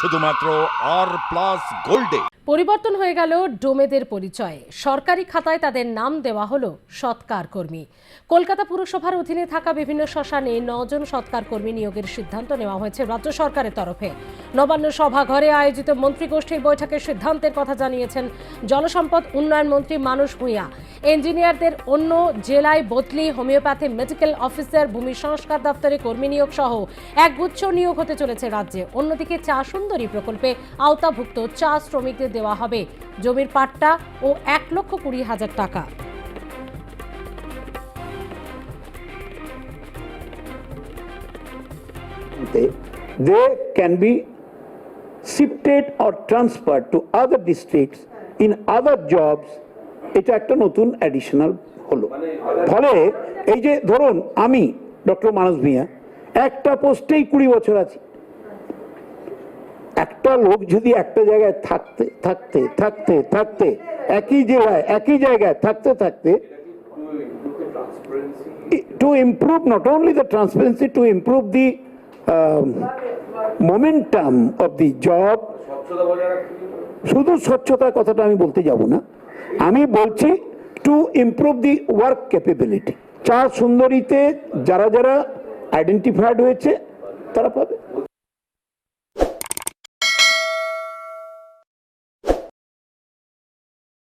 শুধুমাত্র আর প্লাস গোল্ডে পরিবর্তন হয়ে গেল ডোমেদের পরিচয়। সরকারি খাতায় তাদের নাম দেওয়া হলো সৎকার কর্মী। কলকাতা পুরসভার অধীনে থাকা বিভিন্ন শ্মশানে নজন সৎকার কর্মী নিয়োগের সিদ্ধান্ত নেওয়া হয়েছে রাজ্য সরকারের তরফে। নবান্ন সভাঘরে আয়োজিত মন্ত্রিগোষ্ঠীর বৈঠকে সিদ্ধান্তের কথা জানিয়েছেন জনসম্পদ উন্নয়ন মন্ত্রী মানুষ ভূঁইয়া। ইঞ্জিনিয়ারদের অন্য জেলায় বদলি হোমিওপ্যাথি মেডিকেল অফিসার, ভূমি সংস্কার দপ্তরে কর্মী নিয়োগ সহ একগুচ্ছ নিয়োগ হতে চলেছে রাজ্যে। অন্যদিকে চা সুন্দরী প্রকল্পে আওতাভুক্ত চা শ্রমিকদের দেওয়া হবে জমির পাট্টা ও এক লক্ষ কুড়ি হাজার টাকা। they, can be shifted or transferred to other districts in other jobs এটা একটা নতুন অ্যাডিশনাল হলো। ফলে এই যে ধরুন আমি ডক্টর মানস ভূঁইয়া একটা পোস্টেই কুড়ি বছর আছি। একটা লোক যদি একটা জায়গায় থাকতে থাকতে থাকতে থাকতে একই জেলায় একই জায়গায় থাকতে থাকতে improve not only the transparency, to improve the um, momentum of the job. শুধু স্বচ্ছতার কথাটা আমি বলতে যাব না আমি বলছি to improve the work capability চা সুন্দরীতে যারা যারা আইডেন্টিফাইড হয়েছে তারা পাবে